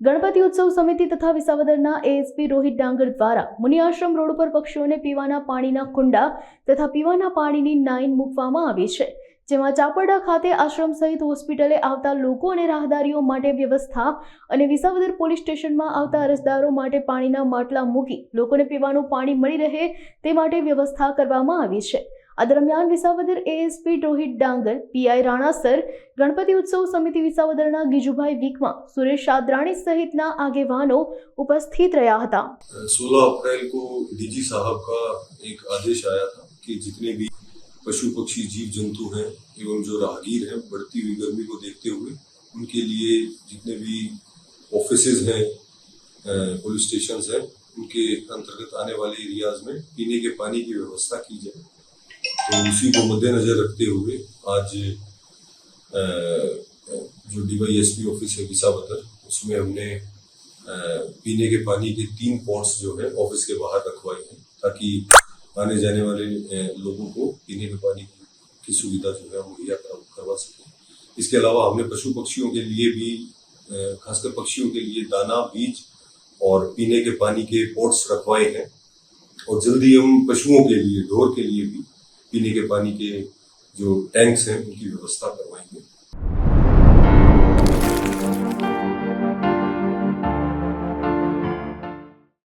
ગણપતિ ઉત્સવ સમિતિ તથા વિસાવદરના એએસપી રોહિત ડાંગર દ્વારા મુનિઆશ્રમ રોડ પર પક્ષીઓને પીવાના પાણીના કુંડા તથા પીવાના પાણીની નાઈન મૂકવામાં આવી છે, જેમાં ચાપરડા ખાતે આશ્રમ સહિત હોસ્પિટલે આવતા લોકો અને રાહદારીઓ માટે વ્યવસ્થા અને વિસાવદર પોલીસ સ્ટેશનમાં આવતા અરજદારો માટે પાણીના માટલા મૂકી લોકોને પીવાનું પાણી મળી રહે તે માટે વ્યવસ્થા કરવામાં આવી છે. આ દરમિયાન વિસાવદર એએસપી રોહિત ડાંગર પીઆઈ રાણાસર ગણપતિ ઉત્સવ સમિતિ વિસાવદરના ગીજુભાઈ વીકમાં સુરેશ શાદરાણી સહિતના આગેવાનો ઉપસ્થિત રહ્યા હતા सोलह अप्रैल को डीजी साहब का एक आदेश आया था कि जितने भी पशु पक्षी जीव जंतु हैं एवं जो राहगीर हैं बढ़ती हुई गर्मी को देखते हुए उनके लिए जितने भी ऑफिस हैं अ, पुलिस स्टेशन हैं उनके अंतर्गत आने वाले एरियाज में पीने के पानी की व्यवस्था की जाए तो उसी को मद्देनजर रखते हुए आज जो डीवाईएसपी ऑफ़िस है विसावदर उसमें हमने पीने के पानी के तीन पॉट्स जो है ऑफ़िस के बाहर रखवाए हैं ताकि आने जाने वाले लोगों को पीने के पानी की, की सुविधा जो है मुहैया करवा सके। इसके अलावा हमने पशु पक्षियों के लिए भी खासकर पक्षियों के लिए दाना बीज और पीने के पानी के पॉट्स रखवाए हैं। और जल्दी हम पशुओं के लिए ढोर के लिए भी पीने के पानी के जो टैंक्स हैं उनकी व्यवस्था करें।